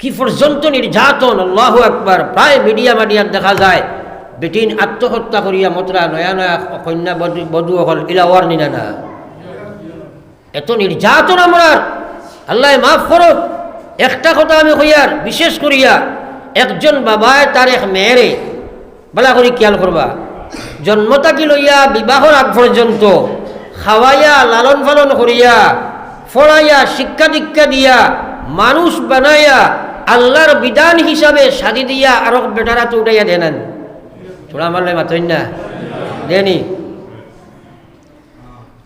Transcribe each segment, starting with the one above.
কি পর্যন্ত নির্যাতন? আল্লাহ একবার প্রায় মিডিয়া মাডিয়ার দেখা যায় বেটিন আত্মহত্যা করিয়া মতরা নয়া নয়া কন্যা বধূ হল ইলাওয়ার নিনা না। এত নির্যাতন আমরা আল্লাহ মাফ করো একটা কথা আমি কইয়ার বিশেষ করিয়া, একজন বাবায় তার এক মেয়েরে, বালা করি খেয়াল করবা, জন্ম থাকি লইয়া বিবাহর আগ পর্যন্ত খাওয়াইয়া, লালন পালন করিয়া ফড়াইয়া শিক্ষা দীক্ষা দিয়া, মানুষ বানাইয়া আল্লাহর বিধান হিসাবে সাদি দিয়া আরও বেটারা তো উঠাইয়া দেনান ছোড়া মারলে মাতই না। দেনি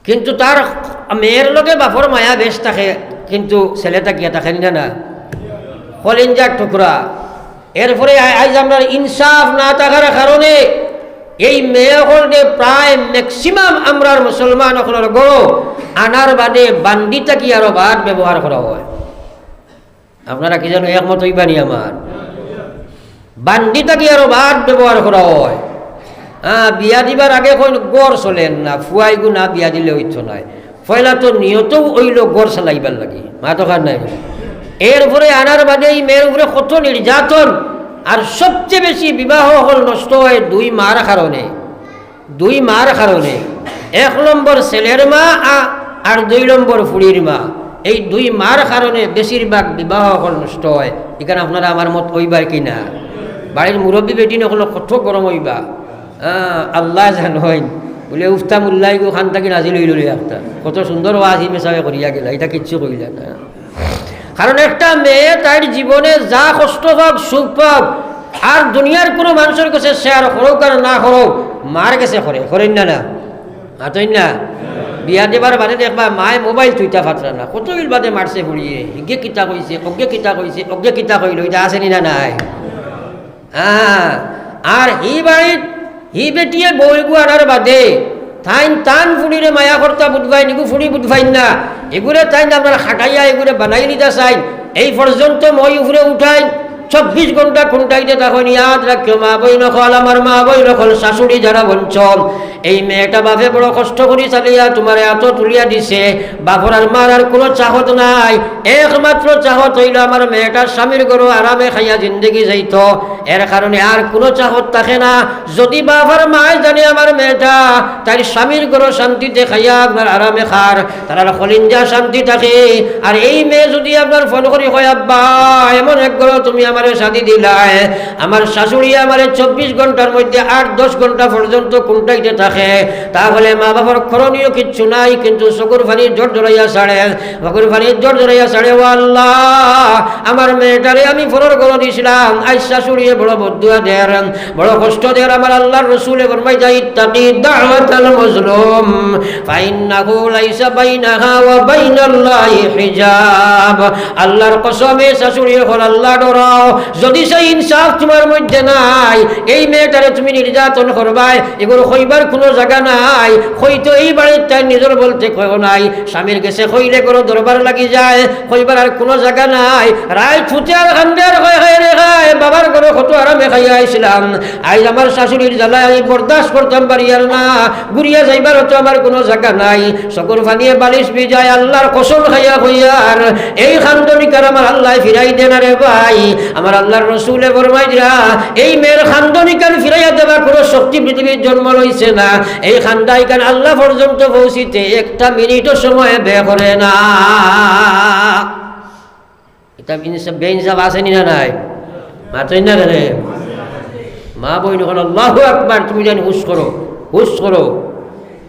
কিন্তু তার মেয়ের লগে বাপর মায়া বেশ থাকে, কিন্তু ছেলেটা গিয়া থাকে না কলিঞ্জার টুকরা এরপরে আজ আমরা ইনসাফ না থাকার কারণে এই মেয়েসকলকে প্রায় ম্যাক্সিমাম আমরার মুসলমান আনার বাদে বান্দি থাকি আরও বাদ ব্যবহার করা হয়। আপনারা কি জানো, একমত হইবানি আমার? বান্দি থাকি আরও বাদ ব্যবহার করা হয়। হ্যাঁ বিয়া দিবার আগে কোন গড় চলেন না, ফুয়াই গু না বিয়া দিলে হইতো নাই। পয়লা তো নিয়তও ওইল গড় চালাইবার লাগে মা তো খান নাই। এরপরে আনার বাদে এই মেয়ের উপরে কত নির্যাতন, আর সবচেয়ে বেশি বিবাহ হল নষ্ট হয় দুই মার কারণে। দুই মার কারণে। এক নম্বর ছেলের মা আর দুই নম্বর ফুড়ির মা। এই দুই মার কারণে বেশিরভাগ বিবাহ নষ্ট হয়। এখানে আপনারা আমার মত হইবার কিনা বাড়ির মুরব্বী বেটি নকল কত গরম হইবা। আল্লাহ জান হইন। বলে উফতাম উল্লাহ গো খান নাজি লই লই একটা কত সুন্দর ওয়াজি মেসাবে করিয়া গেলা। এটা কিচ্ছু করিলা না। কারণ একটা মেয়ে তার জীবনে যা কষ্ট পাক সুখ পাক আর দুনিয়ার কোনো মানুষের কাছে শেয়ার করুক আর না করুক মার কাছে করে করেন না না? হাতই না? বিয়া দেবার বাদে দেখবা মায়ে মোবাইল তুইটা ফাতরা না কত বিল বাদে মারছে ফুড়িয়ে হিগে কিতা কইছে অজ্ঞে কিতা কইছে অজ্ঞে কিতা কইল এটা আছে নি না নাই? হ্যাঁ আর হি বাড়িত হি বেটিয়ে বই গুয়ার বাদে তাইন টান ফুড়িরে মায়া কর্তা বুধবাই নিগু ফুড়ি বুধবাই না। এগুলো তাইন আপনার খাটাইয়া এগুলো বানাই নিতে চাই এই পর্যন্ত মই উপরে উঠাই চব্বিশ ঘণ্টা খুনটাইতে তখন ইয়াদ রাখিও, মা বই নকল আমার মা বই নকল শাশুড়ি যারা বঞ্চন এই মেয়েটা বাপে বড় কষ্ট করি চালিয়া তোমার এত তুলিয়া দিছে। বাপর আর মার আর কোনো চাহত নাই। একমাত্র চাহত হইল আমার মেয়েটার স্বামীর গরু আরামে খাইয়া জিন্দগি যাইত। এর কারণে আর কোনো চাহত থাকে না। যদি বাবার মায় জানে আমার মেয়েটা, তার স্বামীর গরু শান্তিতে খাইয়া আপনার আরামে খার। তার খলিঞ্জা শান্তি থাকে। আর এই মেয়ে যদি আপনার ফোন করি হয় আব্বা, এমন এক গরু তুমি আমার শাদি দিলাই আমার শাশুড়ি আমার চব্বিশ ঘণ্টার মধ্যে আট, দশ ঘণ্টা পর্যন্ত কোনটাইতে থাকে। তাহলে মা বাবার করণীয় কিচ্ছু নাই, কিন্তু চকুর ফানি জোর জড়াইয়া ছাড়ে। চকুর ফানি জোর জড়াইয়া ছাড়ে, ও আল্লাহ! আমার মেয়েটারে আমি ফরর গরো দিছিলাম। আজ শাশুড়িয়ে বড় বদুয়া দের বড় কষ্ট দের আমার আল্লাহর রসুলে ফরমাই যাই তাকি দাওয়াতাল মজলুম, ফাইন্নাহু লাইসা বাইনাহা ওয়া বাইনাল্লাহি হিজাব। আল্লাহর কসমে শাশুড়ি হল আল্লাহ ডরাও যদি সেই ইনসাফ তোমার মধ্যে নাই, এই মেয়েটারে তুমি নির্যাতন করবাই, এগুলো হইবার কোনো জায়গা নাই। হইতো এই বাড়ির তাই নিজের বলতে কয় নাই। স্বামীর গেছে হইলে কোনো দরবার লাগি যায়, হইবার আর কোনো জায়গা নাই। রায় ছুটে আর খান্ডার হয়ে খাই রে বাবার ঘরে কত আরামে খাইয়া আইছিলাম। আজ আমার শাশুড়ির জ্বালায় আমি বরদাস্ত করতাম পারি আর না। ঘুরিয়া যাইবার তো আমার কোনো জায়গা নাই। সকল ফানিয়ে বালিশ বিজায় আল্লাহর কসম খাইয়া হইয়ার। এই খান্দনিকার আমার আল্লাহ ফিরাই দেন রে ভাই। আমার আল্লাহর রসুলে ফরমাই দিরা এই মেয়ের খান্দনিকার ফিরাইয়া দেবার কোনো শক্তি পৃথিবীর জন্ম লইছে না। এই খান্দাইকান আল্লাহ পর্যন্ত পৌঁছিতে একটা মিনিটও সময় বে করে না। এটা ইনসাফ বেইনসাফ আসেনি না নাই? মাতই না রে মা বই নখন আল্লাহ একবার তুমি জানি হুস করো হুস করো।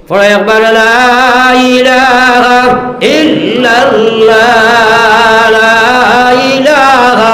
পরে একবার ইলাহা ইল্লাল্লাহ ইলাহা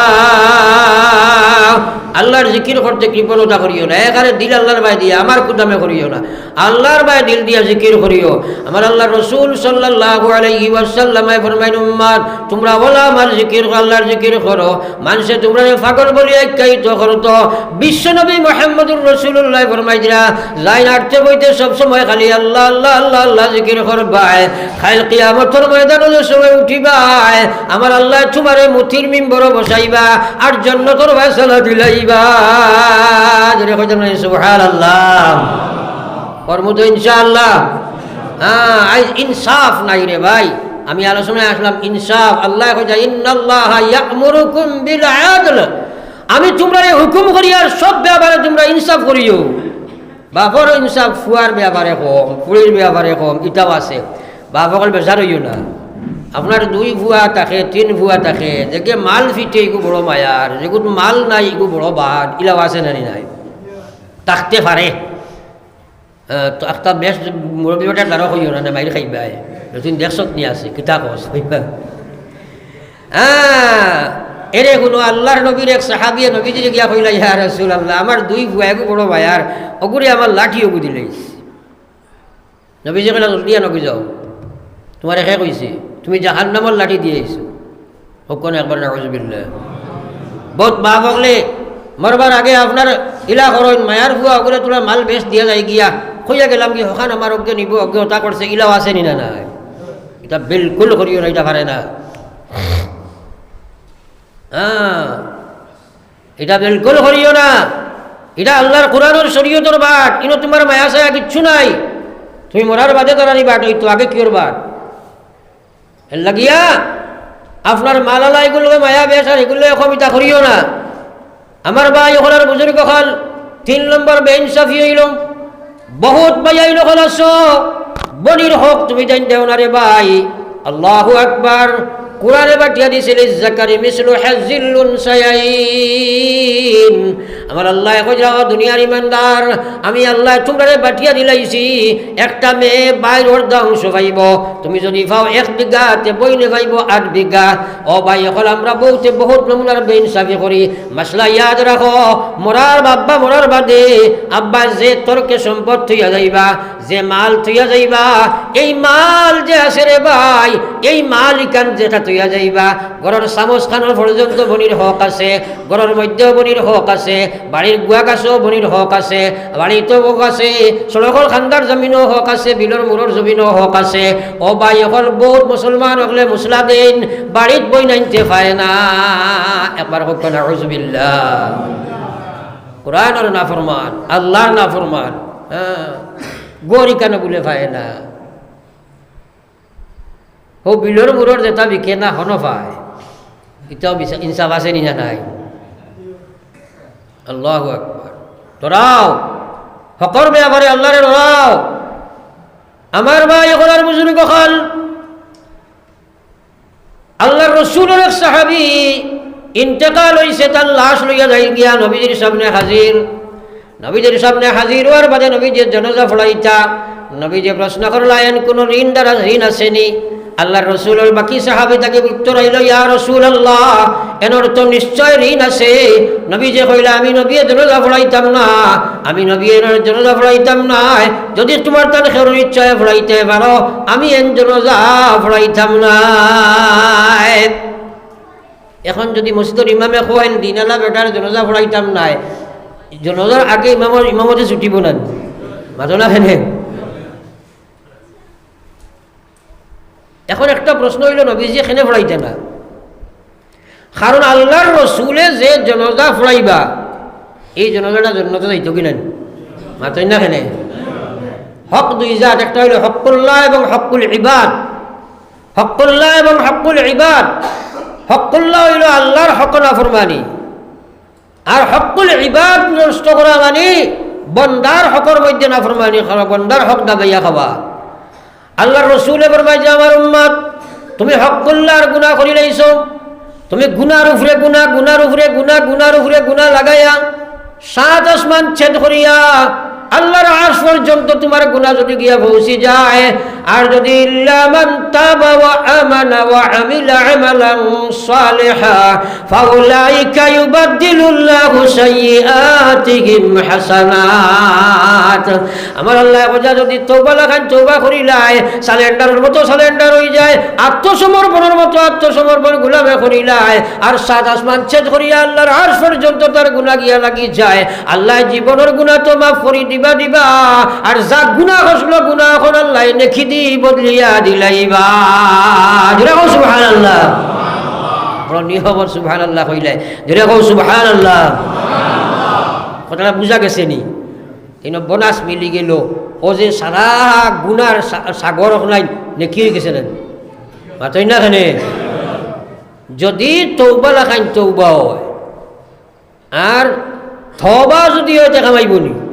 আল্লাহর জিকির করতে কৃপণতা করিও না এখানে দিল আল্লাহর বাই দিয়া আমার কুদামে করিও না। আল্লাহর বাই দিল দিয়া জিকির করিও। আমার আল্লাহ রসুল সাল্লাল্লাহু আলাইহি ওয়াসাল্লামে ফরমাইন উম্মাত তোমরা বলা আমার জিকির, আল্লাহর জিকির করো। মানুষে, তোমরা ফাগল বলি একাইত করতো, বিশ্বনবী মোহাম্মদুর রসুল্লাহ ফরমাই দিলা লাইন আটতে বইতে সবসময় খালি আল্লাহ আল্লাহ আল্লাহ আল্লাহ জিকির করবায়। খাইল কিয়ামতর ময়দানে সময় উঠিবাই আমার আল্লাহ তোমারে মুথির মিম্বর বসাইবা, আর জন্য তোর ভাষলা দিলাইবা ইনশাআল্লাহ। হ্যাঁ নাই রে ভাই। আমি আলোচনায় আসলাম, ইনসাফ। আল্লাহ আমি তোমরা হুকুম করি আর সব ব্যাপারে তোমরা ইনসাফ করিও। বাপর ইনসাফ, ফুয়ার ব্যাপারে কম পুরীর ব্যাপারে কম ইটাও আছে। বাপকল বেচার হইও না। আপনার দুই ভুয়া থাকে তিন ভুয়া থাকে যেকে মাল ফিটে ইগু বড় মায়ার যেগুলো মাল নাই ইগু বড় বাদ ইলাও আছে নানি নাই তাকতে পারে একটা বেশ মুরব্বী বেটার দ্বারা হইও না মাইর খাইবাই নতুন দেখছত নিয়ে আছে কিতা কস এরে কোনো আল্লাহর নবীর এক সাহাবিয়ে নবীজি গিয়া কইলা ইয়া রাসূল আল্লাহ আমার দুই ভুয়া এগু বড় ভাইয়ার অগুরে আমার লাঠি অগু দিলেইস নবীজি কইলা জলদি নবী যাও তোমার একে কইছে তুমি জাহান্নামর লাঠি দিয়ে আইছো হকন একবার নাউজুবিল্লাহ বহুত মা বগলে মরবার আগে আপনার ইলা করেন, মায়ার ভুয়া ওগুলো তোলা মাল বেশ দিয়া যায় গিয়া। কইয়া গেলাম কি, হখান আমার অজ্ঞ নিব, অজ্ঞ ওটা করছে, ইলাও আছে নি না নাই? এটা বিলকুল করিও না, এটা পারে না। হ্যাঁ এটা বিলকুল করিও না। এটা আল্লাহর কোরআনের শরীয়তর বাট, কিন্তু তোমার মায়া সায়া কিচ্ছু নাই। তুমি মরার বাদে তারানি বাট হইতো আগে কিওর বাট? এর লাগিয়া। আপনার মালালা এগুলো মায়া বেসার এগুলো কবিতা করিও না। আমার ভাই ওখানের বুজুর্গ খাল তিন নম্বর বেইনসাফি হইল। বহুত আইল হল বনির হক তুমি জান দেও না রে ভাই। আল্লাহ আকবার। কোরআনে বাটিয়া দিছিল জাকারি মিসলু হাজিল্লুন সায়াইন। আমার আল্লাহ এখন যাও দুনিয়ার ইমানদার, আমি আল্লাহ তোমরা বাটিয়া দিলাইছি, একটা মেয়ে বাইরের অংশ পাইব তুমি যদি পাও এক বিঘা তে বইনে পাইব আট বিঘা। ও ভাই, এখন আমরা বহুতে বহুত নমুনার বেইন সাফি করি। মাসলা ইয়াদ রাখো, মরার বাব্বা মরার বাদে আব্বা যে তর্কে সম্পদ থইয়া যাইবা, যে মাল থইয়া যাইবা, এই মাল যে আছে রে ভাই, এই মাল ইকান যেটা থইয়া যাইবা। ঘরের চামচ খানোর পর্যন্ত বনির হক আছে, ঘরের মধ্যে বনির হক আছে, বাড়ির গুয়া গাছও বনির হক আছে, বাড়িতেও হক আছে সড়কর খান্দার জমিনও হক আছে বিলর মূরর জমিনও হক আছে। ও ভাই, অকল বহুত মুসলমান হকলে মুসলা দিন বাড়িত বই নাইতে পায় না। একবার হোক না হজবিল্লা কোরআনের নাফরমান, আল্লাহর নাফরমান হ্যাঁ। গরি কেন বলে পায় না? ও বিলর মুরর যেটা বিকে না হন পায় এটাও ইনসাফ আছে নিনা নাই? আল্লাহ আকবার তোরাও হকর ব্যাপারে আল্লাহরে ডরাও আমার ভাই এখনার বুজুর্গ খাল আল্লাহর রসুলের এক সাহাবি ইন্তেকাল হইছে তার লাশ লইয়া যাই গিয়া নবীজির সামনে হাজির নবীজির সামনে হাজির হওয়ার বাদে নবীজির জনজা ফলাইতা। নবীজি প্রশ্ন করলাইন কোন ঋণ দ্বারা ঋণ আসেনি আল্লাহর রসুলের বাকি সাহাবি তাকে উত্তর হইল, ইয়া রসুল আল্লাহ এনর তো নিশ্চয় ঋণ আছে। নবী যে কইলা, আমি নবী জনজা ফলাইতাম না, আমি নবী এনর জনজা ফলাইতাম না। যদি তোমার তার খেরুর নিশ্চয় ফলাইতে পারো, আমি এন জনজা ফলাইতাম না। এখন যদি মসজিদের ইমামে খোয়েন দিনালা বেটার জনজা ফলাইতাম নাই। জনজার আগে ইমামর ইমামতে ছুটিব না। মাজনা হেনে এখন একটা প্রশ্ন হইল, নবীজি এখানে ফলাইতে না। কারণ আল্লাহর রসুলে যে জনজা ফলাইবা এই জনজাটা জন্মতে যাইত কিনা মাতই না খেনে হক দুই জাত, একটা হইল হকুল্লাহ এবং হকুল ইবাদ। হকুল্লাহ এবং হকুল ইবাদ। হকুল্লাহ হইল আল্লাহর হক না ফরমানি আর হকুল ইবাদ নষ্ট করা মানে বন্দার হকর মধ্যে না ফরমানি খাওয়া, বন্দার হক দাবাইয়া খাওয়া। আল্লাহ রসুলে ফরমাই যে আমার উম্মাদ তুমি হকুল্লাহর গুণা করি লাইছো তুমি গুনার উফরে গুণা গুনার উফরে গুণা গুনার উফরে গুণা লাগাইয়া সাত আসমান ছেদ করিয়া আল্লাহর আশ পর্যন্ত তোমার গুনাহ যদি গিয়া পৌঁছে যায়, আর যদি আমার আল্লাহ কথা যদি করিলাই সালেন্ডারের মতো সালেন্ডার হয়ে যায়, আত্মসমর্পণের মতো আত্মসমর্পণ গুলামে করিলাই আর সাত আসমান ছেদ করিয়া আল্লাহর আশ পর্যন্ত তার গুণা গিয়া লাগি যায় আল্লাহ জীবনের গুণা তো মাফ করি দিবা দিবা। আর যা গুণা হসলো গুণা এখন আল্লাহ নেখি দি বদলিয়া দিলাইবা। সুবহান আল্লাহ নিহবর সুবহান আল্লাহ কইলে। জোরে কও সুবহান আল্লাহ কথাটা বুঝা গেছে নি? কিন্তু বনাস মিলি গেল। ও যে সারা গুনার সা- সাগর নাই নেকি হয়ে গেছে না মাতই না খানে যদি তৌবা লাখান তৌবা হয়। আর থবা যদি হয় দেখা মাইব নি।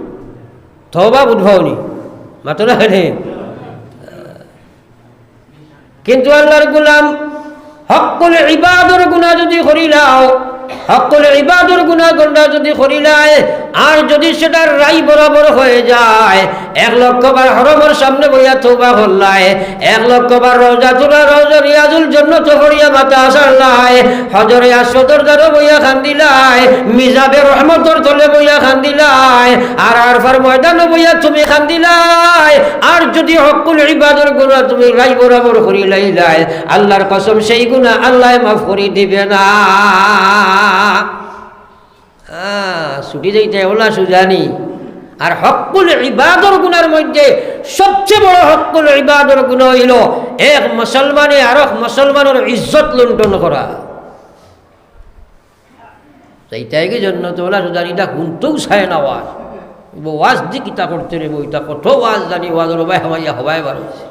থবা উদ্ভাবনী। মাত্র খানে কিন্তু আল্লাহর গুলাম হকল ইবাদর গুণা যদি করিলাও হকল ইবাদর গুণা গন্ডা যদি করিলাই আর যদি সেটার রাই বরাবর হয়ে যায়, এক লক্ষ বার হরমর সামনে বইয়া থৌবা করলাই এক লক্ষ বার রোজা তোলা রোজা রিয়াজুল জন্য তো হরিয়া মাতা আসারলাই হজরে আসদর দ্বারা বইয়া খান্দিলাই মিজাবে রহমতর তলে বইয়া খান্দিলাই আর আরফার ময়দানে বইয়া তুমি খান্দিলাই আর যদি হকুল ইবাদর গুণা তুমি রাই বরাবর করি লাইলাই, আল্লাহর কসম সেই গুণা আল্লাহ মাফ করি দিবে না। ছুটি যাইতে ওলা সুজানি আর হকুল ইবাদর গুণার মধ্যে সবচেয়ে বড় হকুল ইবাদর গুণ হইল এক মুসলমানে আর এক মুসলমানের ইজ্জত লুণ্ঠন করা। সেইটাই কি জন্য তো ওলা সুজানি এটা শুনতেও চায় না ওয়াজ। ওয়াজ দি কিতা করতে রে বইটা কত ওয়াজ জানি, ওয়াজের হবাই হবাইয়া হবাই বার হয়েছে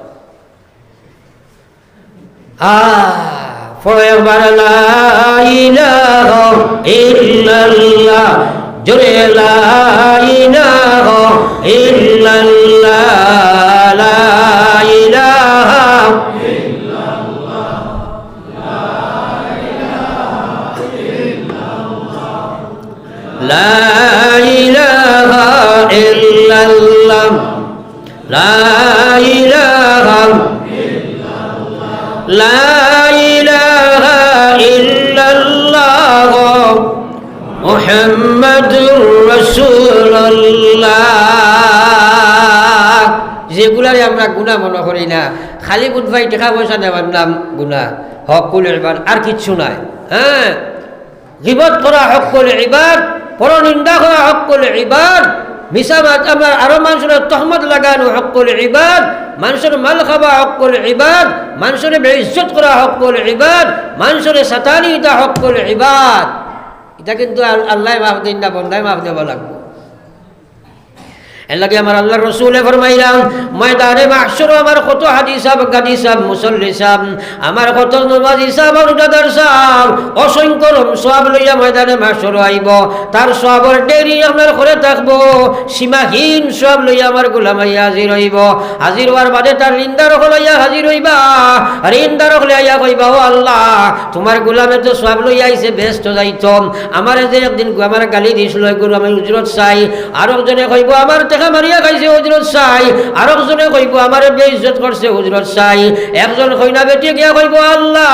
forever la ilaha illallah জোরে, লা ইলাহা ইল্লাল্লাহ, লা ইলাহা লা ইলাহা ইল্লাল্লাহ। লা ইলাহা لا মোহাম্মদ রসুল্লাহ যেগুলারে আমরা গুণা মনে করি না। খালি বুধ ভাই টাকা পয়সা নেবার নাম গুণা হকুল এবার আর কিছু নাই। হ্যাঁ? জীবত করা হকুল এবার পরনিন্দা হওয়া হকুল এবার মিসাবাদ আমার আরও মানুষের তহমত লাগানো হকুল এবার মানুষের মাল খাওয়া হকুল এবার মানুষের বেজত করা হকুল এবার মানুষের সাতানি দা হকুল এবার এটা কিন্তু আল- আল্লাহ মাফ দিন না বন্ধায় মাফ দেওয়া লাগবে। এর লাগে আমার আল্লাহ রসুলে ফরমাইলাম, ময়দানে মাহসুর আমার কত হাদিস সাহ গাদি সাহ মুসল্লি সাহ আমার কত নমাজি সাহ রুদাদার সাহ অসংখ্য রম সব লইয়া ময়দানে মাহসুর আইব তার সবর ডেরি আমার করে থাকব, সীমাহীন সব লইয়া আমার গোলামাইয়া হাজির হইব। হাজির হওয়ার বাদে তার রিন্দার লইয়া হাজির হইবা রিন্দার লইয়া কইবা, ও আল্লাহ, তোমার গোলামে তো সব লইয়া আইছে, ব্যস্ত যাইতম আমার যে একদিন আমার গালি দিছিল গুরু আমি উজরত চাই। আর একজনে কইব, আমার টেকা মারিয়া খাইছে উজরত চাই আর একজনে কইব, আমার বেইজ্জত করছে উজরত চাই একজন কইনা বেটি, গিয়া কইব, আল্লাহ,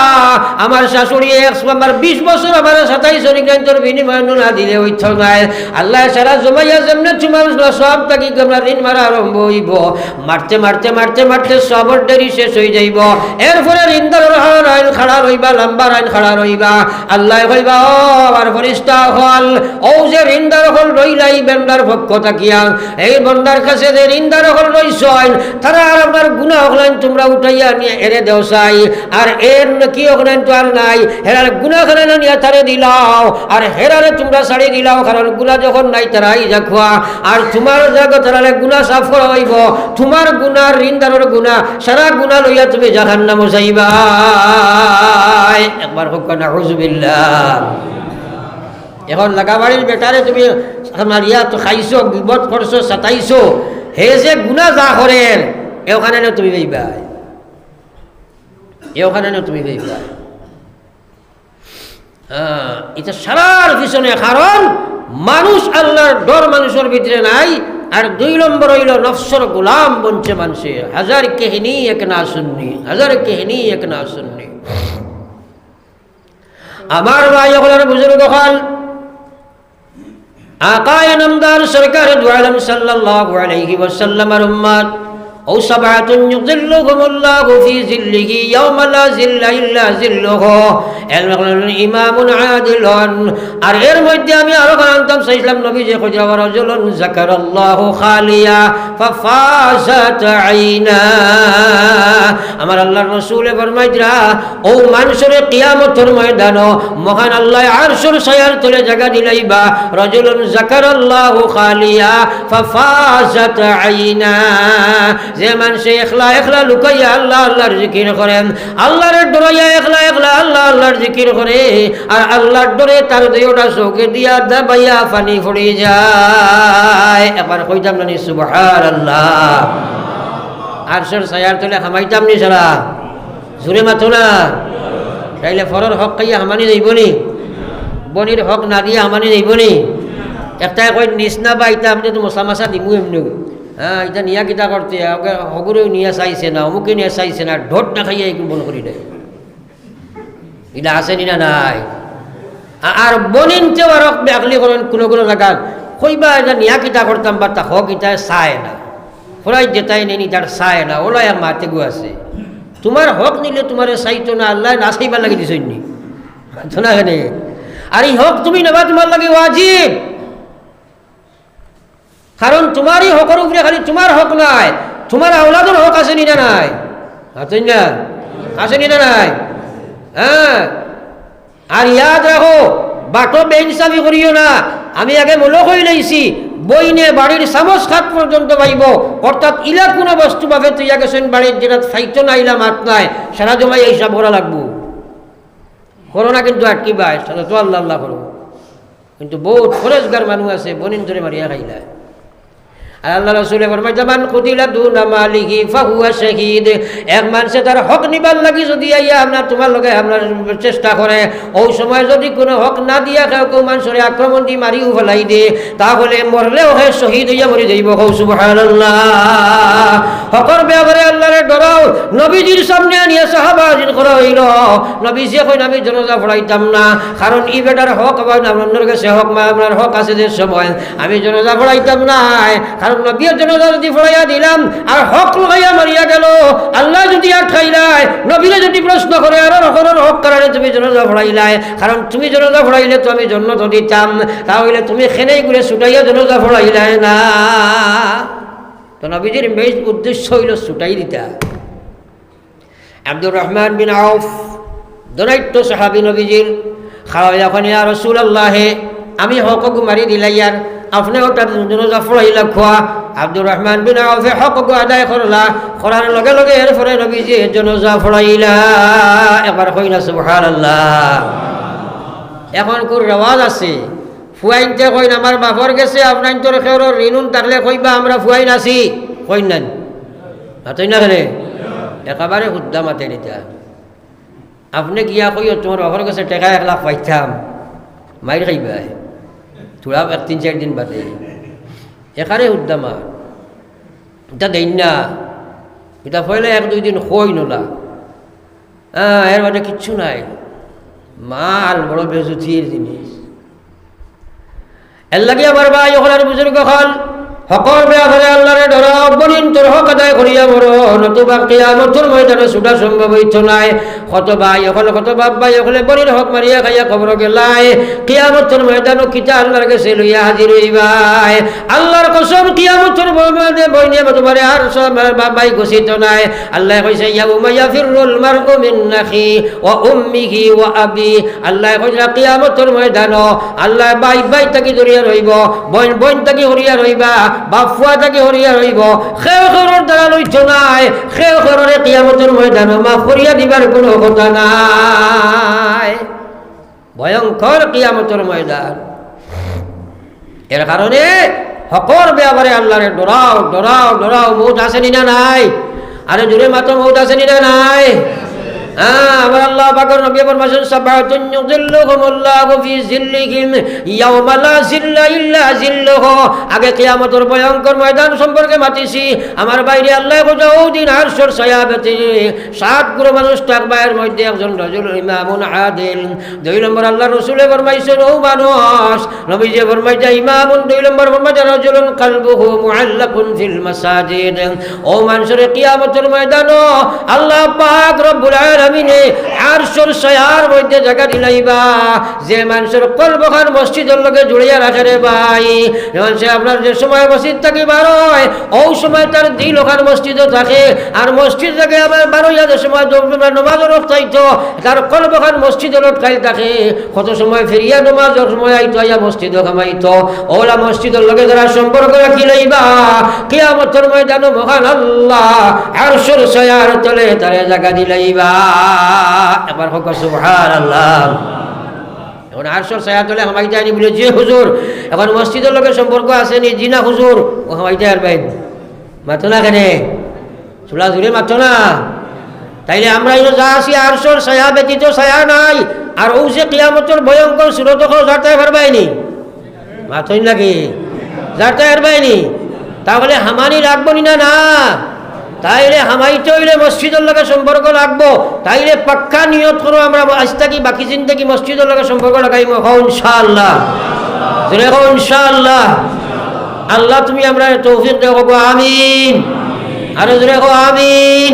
আমার শাশুড়ি এক আমার বিশ বছর আমার সাতাইশ অনিকান্তর বিনিময় না দিলে ঐথ নাই আল্লাহ সারা জমাইয়া যেমনে তোমার সব তাকি আমরা ঋণ মারা আরম্ভ হইব। মারতে মারতে মারতে মারতে সবর দেরি শেষ হয়ে যাইব। এরপরে ঋণদার আইন খাড়া রইবা লম্বা আইন খাড়া রইবা। আল্লাহ কইবা, ও আমার ফরিস্তা, হল ও যে ঋণদার হল রইলাই, বেন্দার পক্ষ থাকিয়া এই বন্দার কাছে যে হল তারা আর গুণা তোমরা উঠাইয়া নিয়ে দেও আর এর কি তো আর নাই, হেরার গুণা খানে নিয়ে তারে দিলাও। আর হেরারে তোমরা ছাড়ি দিলাও, কারণ গুণা যখন নাই আর তোমার গুণা সাফ হইব। তোমার গুণার ঋণদারের গুণা সারা গুণা লইয়া তুমি যাইবা একবার হোক না এখন লাগাবাড়ির বেটারে তুমি আমার ইয়া তো খাইছো বিপদ করছ সাতাইছো হে যে গুণা যা করেন এখানে না তুমি বেইবা এখানে না তুমি বেইবা হ্যাঁ, এটা সারার পিছনে কারণ মানুষ আল্লাহর ডর মানুষের ভিতরে নাই আর দুই নম্বর হইল নফসর গোলাম বনছে মানছে হাজার কেহিনী এক না শুননি হাজার কেহিনী এক না শুননি আমার ভাই হলের বুজুর্গ হল আকায় নামদার সরকার দুয়ালম সাল্লাল্লাহু আলাইহি ওয়াসাল্লামের উম্মত। أو سبعة يظلهم الله في ظله يوم لا ظل إلا ظله ইমাম عادل আর এর মধ্যে আমি আরো জানতাম সাইলাম নবী যে খুঁজা রাজুলুন যাকারাল্লাহু খালিয়া ফাফাসাত আইনা আমার আল্লাহর রাসূলে ফরমাইতরা ও মানুষের কিয়ামতের ময়দান মহান আল্লাহ আরশুর ছায়ার তলে জায়গা দিলাইবা রাজুলুন যাকারাল্লাহু খালিয়া ফাফাসাত আইনা যে মানুষে একলা একলা লুকাইয়া আল্লাহ আল্লাহর জিকির করেন, আল্লাহর ডরাইয়া একলা একলা আল্লাহ আল্লাহর জিকির করে, আর আল্লাহর ডরে তার দুইটা চৌকে দিয়া দাবাইয়া পানি পড়ে যায়। এবার কইতাম না সুবহান আল্লাহ আর সর সায়ার তোলে হামাইতাম নি সারা জুড়ে মাথো না। তাইলে ফরর হক খাইয়া হামানি যাইবনি বনির হক না দিয়ে হামানি যাইবনি একটাই কই নিচনা বা ইটা আমি তো মশা মাছা দিমু এমনি হ্যাঁ এটা নিয়া কিতা করতে? ওকে হগুরেও নিয়ে চাইছে না, অমুকে নিয়ে চাইছে না, ঢোট না খাইয়া এই বন করি দেয় এটা আছে নি না নাই? আর বনিনতেও আর ব্যাকলি করেন কোনো কোনো জায়গাত কইবা এটা নিয়া কিতা করতাম বা তা হক ইটা চায় না। ফরাই যেতাই নেনি তার চায় না, ওলাই মাতে গু আছে। তোমার হক নিলে তোমার চাইতো না, আল্লাহ না চাইবার লাগি দিছ নি না কেনে আর এই হক তুমি নেবা তোমার লাগে ওয়াজিব কারণ তোমারই হকের উপরে খালি তোমার হক নাই। তোমার আওলাদের হক আছে নি না নাই? আছেন না? আছে নি না নাই? হ্যাঁ। আর ইয়াদ রাখো বাটো বেইনসাফি করিও না। আমি আগে মূলক হয়ে লাইছি, বইনে বাড়ির চামচ খাত পর্যন্ত পাইব। অর্থাৎ ইলা কোনো বস্তু ভাবে তুই গেছেন বাড়ির যেটা ফাইতো না ইলা মাত নাই, সারা জমাই এই হিসাব করা লাগবো। করোনা কিন্তু আটকিবাই সারা তো আল্লাহ আল্লাহ করব কিন্তু বহুত ফরেজগার মানুষ আছে, বনিন ধরে মারিয়া খাইলায় আল্লাহ জামান কুদিলা দু ফাহুয়া শহীদ। এক মানুষে তার হক নিবার লাগি যদি আইয়া আপনার তোমার লগে আপনার চেষ্টা করে, ওই সময় যদি কোনো হক না দিয়া কেউ কেউ মানুষের আক্রমণ দিয়ে মারিও ফেলাই দিয়ে তাহলে মরলেও হে শহীদ হইয়া মরি যাইব। হকর ব্যাপারে আল্লাহরে ডরাও। নবীজির সামনে আনিয়া সাহাবাজির করা হইল আমি জনজা পড়াইতাম না। কারণ ই বেটার হক আবার আপনার কাছে হক আপনার হক আছে যে সময়। আমি জনজা পড়াইতাম না কারণ নবীর জনজা যদি পড়াইয়া দিলাম, আর হক লগাইয়া মারিয়া গেল, আল্লাহ যদি আর ঠাইলাই নবীরে যদি প্রশ্ন করে, আর রকমের হক কারণে তুমি জনজা পড়াইলাই কারণ তুমি জনজা পড়াইলে তো আমি জন্ম তো দিতাম, তাহলে তুমি খেনেই ঘুরে ছুটাইয়া জনজা পড়াইলাই না। তো নবীজির মেজ উদ্দেশ্য হইল ছুটাই দিতা। আব্দুর রহমান বিন আউফ, দনাইত্য সাহাবি নবীজির, খাওয়া যখন রসুল আল্লাহে আমি হকক মারি দিলাইয়ার আপনি ওটা জনজা ফড়াইলা খোয়া আব্দুর রহমান বিন আউফে হকক আদায় করলা করার লগে লগে এর ফলে নবীজি জনজা ফড়াইলা এবার হই না সুবহানাল্লাহ। এখন কোর রেওয়াজ আছে। ফুয়াইনতে কইন আমার বাপর গেছে আপনার তোর খেওর ঋণুন থাকলে কইবা, আমরা ফুয়াইন আছি। কইন না হাতই না খেলে একেবারে শুদ্ধা মাতে নিতা আপনি গিয়া কইও তোমার বাপর কাছে টেকা এক লাখ পাইতাম। মাইর খাইবা থোড়া এক তিন চার দিন বাদে এখানে মার এটা দেন না এটা ফলে এক দুই দিন হই নোলা হ্যাঁ এর মানে কিচ্ছু নাই মাল বড় বেজুথির জিনিস এর লাগে আমার ভাই ওখানে বুজুর্গ হল হকর ব্যাপারে আল্লাহরে ডর বলিন তোর হক আদায় করিয়া বড় নতুবা কিয়ামতর ময়দানে ছুটা সম্ভব হইতো নাই। কত ভাই ওখানে কত বাপ ভাই ওখানে বলির হক মারিয়া খাইয়া খবর গেলাই কিয়ামতর ময়দানও কিতা আল্লাহর কাছে লইয়া হাজির হইবাই। আল্লাহর কসম, কিয়ামতর ময়দানে বইনে তোমারে আর সব বাপ ভাই ঘোষিত নাই। আল্লাহ কইছে, ইয়াউমা ইয়াফিরুল মারউ মিন নাখি ওয়া উম্মিহি ওয়া আবি। আল্লাহ কইছে, কিয়ামতর ময়দান আল্লাহ ভাই ভাই তাকি ধরিয়া রইব বোন বোন তাকি হরিয়া রইবা। বাফুয়া তাকি হরিয়া রইব খেও খেরর দ্বারা লইছ নাই। খেও খেররে কিয়ামতর ময়দান মাফ করিয়া দিবার কোনো কথা নাই। ভয়ঙ্কর কিয়ামতর ময়দান। এর কারণে হকর ব্যাপারে আল্লাহরে ডরাও ডরাও ডরাও, মৌত আসেনি না নাই? আরে জোরে মাত্র মৌত আসেনি না নাই? হ্যাঁ আমার আল্লাহ বাইরে আল্লাহ আদিল। দুই আল্লাহ দুই আল্লাহ পাক আরশের ছায়ার মধ্যে জায়গা দিলাইবা। যে মানুষের কলবখান মসজিদের লগে জুড়িয়া রাখে রে ভাই। যেমন সে আপনার যে সময় মসজিদ থাকি বার হয় ও সময় তার দিল ওখান মসজিদও থাকে। আর মসজিদ থেকে আবার বারো যে সময় নমাজের অর্থাইতো তার কলবখান মসজিদের খাই থাকে। কত সময় ফেরিয়া নমাজের সময় আইতো, আইয়া মসজিদও খামাইতো ওলা মসজিদের লগে যারা সম্পর্ক রাখি লইবা, কিয়ামতের ময়দান মহান আল্লাহ আর সুর সয়ার তলে তারে জায়গা দিলাইবা। এবার হোক, সুবহানাল্লাহ। এখন আটশোর ছায়া তোলে হামাই যায়নি বলে, যে হুজুর এখন মসজিদের লোকে সম্পর্ক আছে নি? জিনা হুজুর? ও হামাই যায় বাইন মাতো না কেনে? চুলা জুড়ে মাতো না? তাইলে আমরা এনে যা আছি আটশোর ছায়া ব্যতীত ছায়া নাই। আর ও যে কিয়ামতর ভয়ঙ্কর সুরত যাতে পারবাইনি মাতই নাকি? যাতে পারবাইনি তাহলে হামানি রাখব নি না না? তাইলে হামাইতে হইলে মসজিদের লগে সম্পর্ক লাগবো। তাইলে পাক্কা নিয়ত করো আমরা আজ থাকি বাকি জিন্দগি মসজিদের লগে সম্পর্ক লাগাইব হও ইনশাআল্লাহ। আল্লাহ তুমি আমরা তৌফিক দেখো আমিন। আরও জোরে হো আমিন।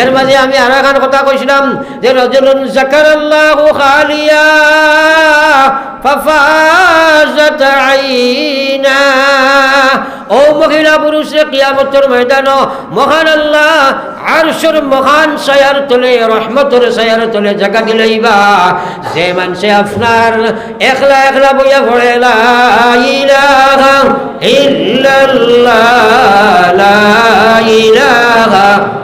এর মাঝে আমি আর এখন কথা কইছিলাম যে রজলুন জাকারাল্লাহু খালিয়া ফাফাজাত আইনা। ও মহিলা পুরুষে কিয়ামতের ময়দান মহান আল্লাহ আরশের মহান সায়ার তলে, রহমতের সায়ার তলে জায়গা দিলেইবা যে মানুষে আপনার একলা একলা বইয়া ভরে ইলাহা ইল্লাল্লাহ, লা ইলাহা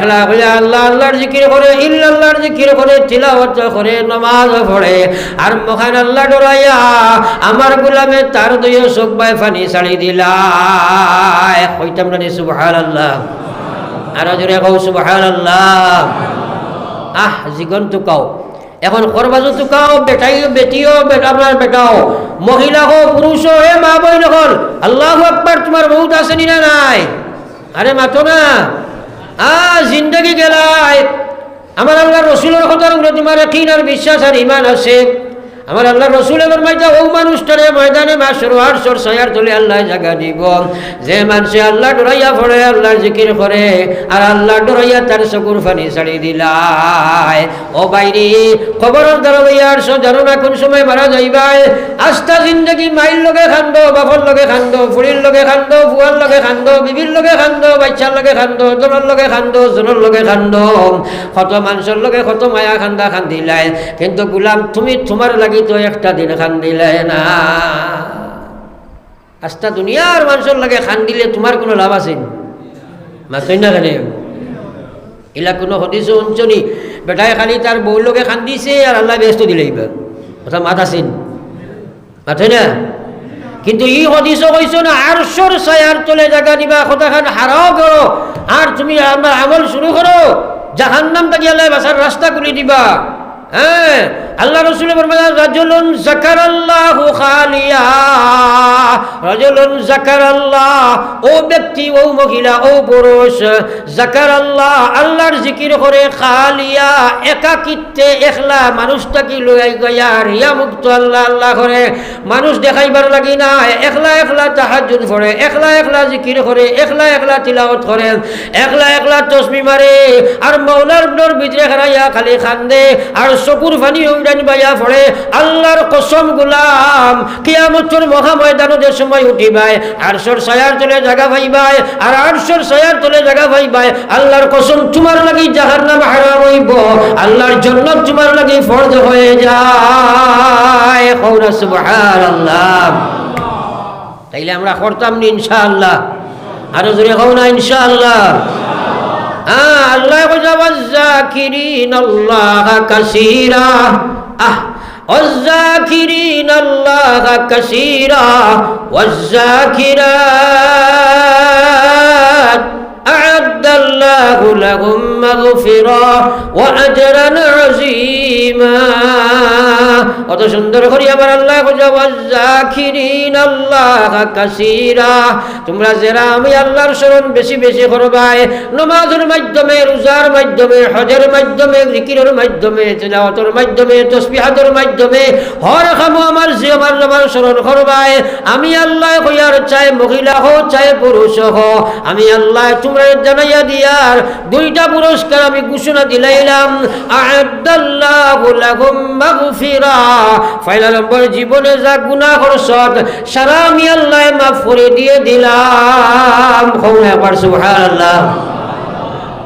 একলা বলে আল্লাহ, আল্লাহর জিকির করে, ইল্লাল্লাহর জিকির করে, তিলাওয়াত করে, নামাজ পড়ে। আর মহান আল্লাহ ডরাইয়া আমার গোলামে তার দুই চোখ বাই ফানি ছাড়ি দিলা। কইতাম না সুবহানাল্লাহ। আর জোরে কও, সুবহানাল্লাহ। আহ জীবন তো কাও। এখন করবাজো তুকাও বেটাই বেটিও, বেটা আপনার বেটাও। মহিলা হো পুরুষ হো মা বই হল। আল্লাহ একবার তোমার বহুত আসেনি না নাই? আরে মাতো না। জিন্দগি গেলায়। আমার আল্লাহ রসুলের কথার উপরে তোমার কিনার বিশ্বাস আর ইমান আছে। আমার আল্লাহ রসুল এবার মাইতা ও মানুষটারে ময়দানে মাসর আটশোর ছয়ার তুলে আল্লাহ জায়গা দিব। যে মানুষে আল্লাহ ডরাইয়া পড়ে আল্লাহর জিকির করে, আর আল্লাহ ডরাইয়া তার চকুর ফানি ছাড়ি দিলায়। ও বাইরি খবরের দ্বারা লইয়া আটশো জানো না কোন সময় মারা যাইবাই? আস্থা জিন্দগি মাইল লগে খান্দ, বাপর লগে খান্দ, ফুড়ির লগে খান্দ, ফুয়ার লগে খান্দ, বিবির লগে খান্দ, বাচ্চার লগে খান্দ, জনের লগে খান্দ, জনের লগে খান্দ। কত মানুষের লগে কত মায়া খান্দা খান্দিলাই কিন্তু গুলাম, তুমি তোমার লাগি তো একটা দিন খান্দিলে না। আস্তা দুনিয়ার মানুষের লাগে খান্দিলে তোমার কোনো লাভ আছে? মাতই না কেন? এলা কোনো হদিস অঞ্চনি বেটায় খালি তার বউ লোকে খান্দিছে আর আল্লাহ ব্যস্ত দিলে কথা মাত আছেন? মাথে না? কিন্তু ই হদিস কইছ না, আরশোর ছায়ার তলে জায়গা দিবা কথা খান হারাও করো আর তুমি আমার আমল শুরু করো, জাহান্নাম তাকে আল্লাহ বাসার রাস্তা খুলে দিবা। হ্যাঁ? আল্লাহ রসুল রাজুলুন জাকার আল্লাহ খালিয়া রাজুলুন জাকার আল্লাহ ও ব্যক্তি, ও মহিলা, ও পুরুষ জাকার আল্লাহ আল্লাহর জিকির করে খালিয়া, একাকিত্বে, একলা মানুষটাকে লই গয়া রিয়া মুক্ত আল্লাহ আল্লাহ করে। মানুষ দেখাইবার লাগি না একলা একলা তাহাজুদ পড়ে, একলা একলা জিকির করে, একলা একলা তিলাওয়াত করে, একলা একলা তসমি মারে, আর মৌলার ভিতরে হারাইয়া খালি খান্দে, আর চকুর ফানি উড়ানি বাইয়া পড়ে, আল্লাহর কসম গুলাম, কিয়ামতর মহা যে সময় উঠিবাই আরশোর ছায়ার তলে জায়গা পাইবাই আর আরশোর ছায়ার তলে জায়গা পাইবাই আল্লাহর কসম তোমার লাগি জাহান্নাম হারাম হইব, আল্লাহর জন্য তোমার লাগি ফরজ হয়ে যায়। সুবহানাল্লাহ। তাইলে আমরা করতাম নি ইনশাআল্লাহ। আরও জোরে কও না ইনশাআল্লাহ। হ্যাঁ আল্লাহ জাকিরিন আল্লাহ কাসীরা। আহ والذاكرين الله كثيرا والذاكرات. أعد الله لهم مغفرة وأجرا عظيما. সুন্দর করি আমার আল্লাহ আল্লাহ কাসীরা। তোমরা যারা আমি আল্লাহর স্মরণ বেশি বেশি নমাজের মাধ্যমে, রোজার মাধ্যমে, হজের মাধ্যমে, জিকিরের মাধ্যমে, তেলাওয়াতের মাধ্যমে, তসবিহাতের মাধ্যমে, হর খামো আমার যে আমার করবাই, আমি আল্লাহ চাই মহিলা হো চাই পুরুষ হো আমি আল্লাহ তোমরা জানাইয়া দিয়ার দুইটা পুরস্কার আমি ঘোষণা দিলাইলাম। ফাইলা নম্বর জীবনে যা গুনাহ করছত সারা আমি আল্লাহ মাফ করে দিয়ে দিলাম। একবার, সুবহানাল্লাহ।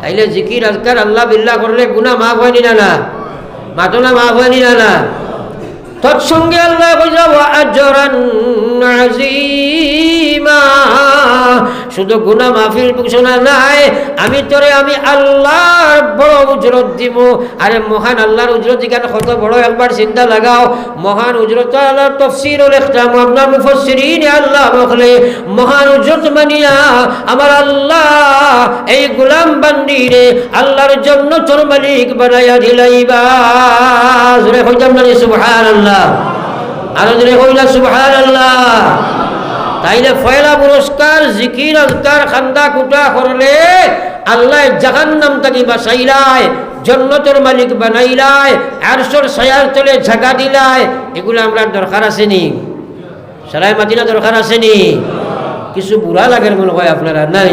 তাইলে জিকির আজকার আল্লাহ বিল্লাহ করলে গুনাহ মাফ হয়নি না না? মাতনা মাফ হয়নি না না? তৎসঙ্গে আল্লাহ আজরান শুধু গুনাহ মাফির ঘোষণা নাই, আমি তোরে আমি আল্লাহর বড় উজরত দিব। আরে মহান আল্লাহর উজরত এখানে কত বড় একবার চিন্তা লাগাও। মহান উজরত আল্লাহর তফসির লিখতাম আপনার মুফসসিরিন আল্লাহ বলে মহান উজরত মানিয়া আমার আল্লাহ এই গোলাম বান্দিরে আল্লাহর জন্য তোর মালিক বানাইয়া দিলাইবা। জোরে হইতাম না সুবহানাল্লাহ। আরও জোরে হইলা সুবহানাল্লাহ। তাইলে ফয়লা পুরস্কার, জিকির, আজকার, খান্দা, কুটা, করলে আল্লাহ জাহান্নাম তাকে বাসাইলায় জন্নতের মালিক বানাইলায়, আরশোর সায়ার তলে ঝাঁকা দিলায়। এগুলো আমরা দরকার আসেনি। সারাই মাতিলা দরকার আসেনি। কিছু বুড়া লাগের মনে হয় আপনারা নাই।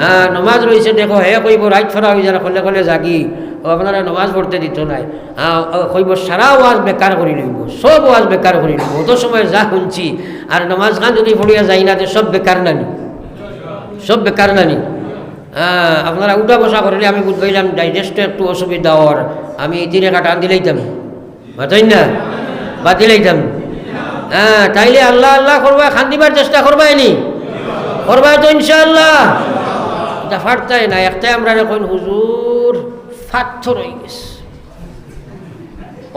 হ্যাঁ নমাজ রয়েছে, দেখো, হে কইব রাইট ফেরা হয়ে যারা কলে কলে জাগি, ও আপনারা নমাজ পড়তে দিত নাই। হ্যাঁ কইব সারা ওয়াজ বেকার করে লইব, সব ওয়াজ বেকার করে লইব, অত সময় যা শুনছি, আর নমাজ খান যদি পড়িয়া যাই না, তো সব বেকার নানি। সব বেকার নানি। হ্যাঁ আপনারা উঠা বসা করলে আমি বুঝবাইলাম ডাইজেস্টে একটু অসুবিধা ওর আমি তিনে কাটা আন দিলাইতাম বাতাই না? বা হ্যাঁ তাইলে আল্লাহ আল্লাহ করবা, খান দিবার চেষ্টা করবাই নি। করবাই তো ইনশাআল্লাহ। এটা ফাটতাই না একটাই আমরা এখন হুজুর ফাটথর হয়ে গেছে।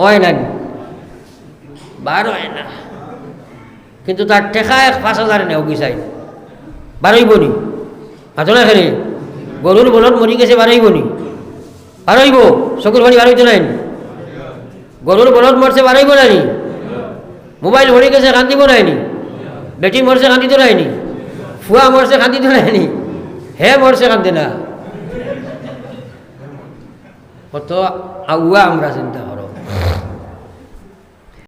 হয় না বার হয় না। কিন্তু তার টেকা এক পাঁচ হাজার নেও গিসাই বারইব নি? পাতলা খেলে? গরুর বলত মরি গেছে বারইব নি? বারইব চকুর পানি বারইতে নাই গরুর বলত মরছে বারইব নানি মোবাইল মরি গেছে, কান্দিব নাইনি বেটি মরছে, কান্দিতে নাইনি ফুয়া মরছে, কান্দিতে নাইনি হে বর্ষে কান্দি না। কত আউয়া আমরা চিন্তা করো।